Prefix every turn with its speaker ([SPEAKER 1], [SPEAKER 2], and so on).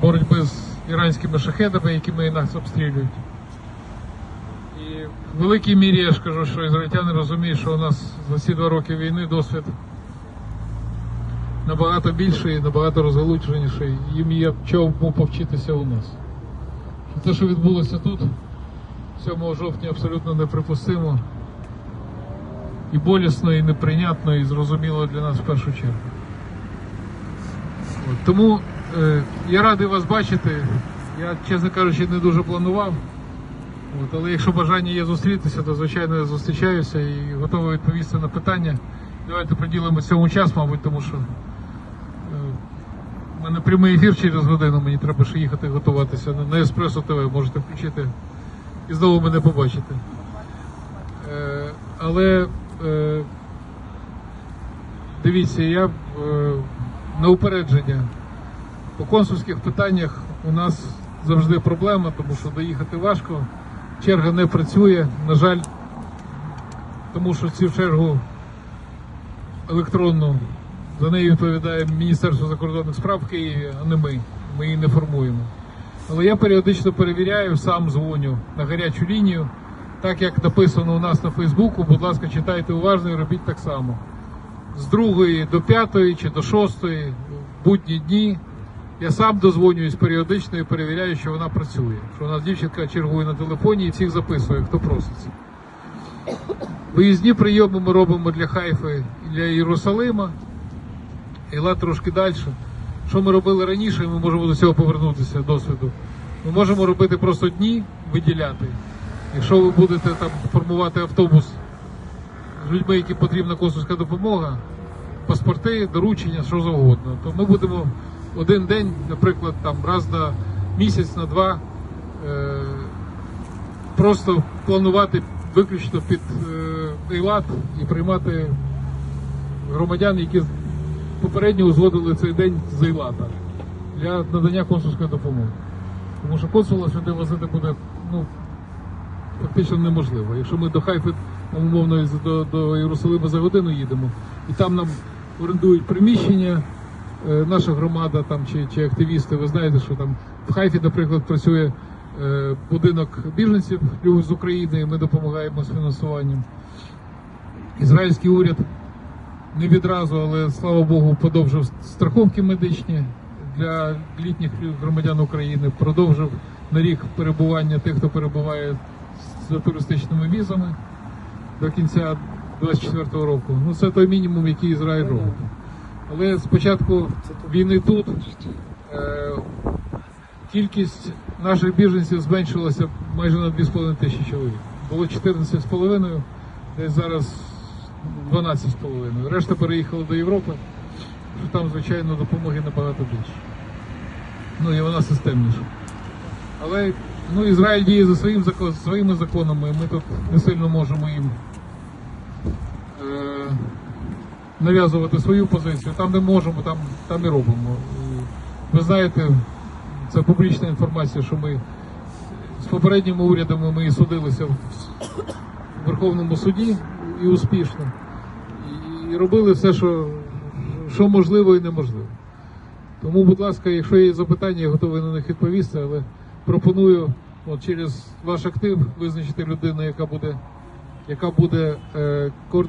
[SPEAKER 1] боротьби з іранськими шахедами, якими нас обстрілюють. І в великій мірі я ж кажу, що ізраїльтяни розуміють, що у нас за ці два роки війни досвід набагато більший, набагато розгалудженіший. Їм є чому повчитися у нас. Те, що відбулося тут, 7 жовтня абсолютно неприпустимо. І болісно, і неприйнятно, і зрозуміло для нас в першу чергу. От, тому я радий вас бачити. Я, чесно кажучи, не дуже планував. От, але якщо бажання є зустрітися, то звичайно я зустрічаюся і готовий відповісти на питання. Давайте приділимо цьому час, мабуть, тому що е, в мене прямий ефір через годину, мені треба ще їхати готуватися на, на Еспресо ТВ, можете включити і знову мене побачити. Е, але е, дивіться, я е, на упередження. По консульських питаннях у нас завжди проблема, тому що доїхати важко. Черга не працює, на жаль, тому що цю чергу електронну за нею відповідає Міністерство закордонних справ в Києві, а не ми. Ми її не формуємо. Але я періодично перевіряю, сам дзвоню на гарячу лінію. Так як написано у нас на Фейсбуку, будь ласка, читайте уважно і робіть так само. З другої до п'ятої чи до шостої, в будні дні, я сам дозвонююсь періодично і перевіряю, що вона працює. Що у нас дівчинка чергує на телефоні і всіх записує, хто проситься. Виїзні прийоми ми робимо для Хайфи і для Єрусалима. Іла трошки далі. Що ми робили раніше, ми можемо до цього повернутися досвіду. Ми можемо робити просто дні, виділяти. Якщо ви будете там формувати автобус з людьми, яким потрібна консульська допомога, паспорти, доручення, що завгодно, то ми будемо один день, наприклад, там раз на місяць, на два, е, просто планувати виключно під е, Ейлат і приймати громадян, які попередньо узгодили цей день з Ейлата для надання консульської допомоги. Тому що консула сюди возити буде ну, фактично неможливо. Якщо ми до Хайфи, умовно, до, до Єрусалима за годину їдемо, і там нам орендують приміщення, наша громада там чи, чи активісти, ви знаєте, що там в Хайфі, наприклад, працює е, будинок біженців з України, і ми допомагаємо з фінансуванням. Ізраїльський уряд не відразу, але слава Богу, подовжив страховки медичні для літніх громадян України, продовжив на рік перебування тих, хто перебуває за туристичними візами до кінця 2024 року. Ну це той мінімум, який Ізраїль робить. Але з початку війни тут е, кількість наших біженців зменшилася майже на 2,5 тисячі чоловік. Було 14,5, десь зараз 12,5. Решта переїхала до Європи, що там, звичайно, допомоги набагато більше. Ну і вона системніша. Але ну, Ізраїль діє за своїм закон, своїми законами, ми тут не сильно можемо їм е, нав'язувати свою позицію. Там не можемо, там, там і робимо. Ви знаєте, це публічна інформація, що ми з попередніми урядами ми судилися в Верховному суді і успішно. І, робили все, що, що можливо і неможливо. Тому, будь ласка, якщо є запитання, я готовий на них відповісти, але пропоную от через ваш актив визначити людину, яка буде, яка буде е, координувати.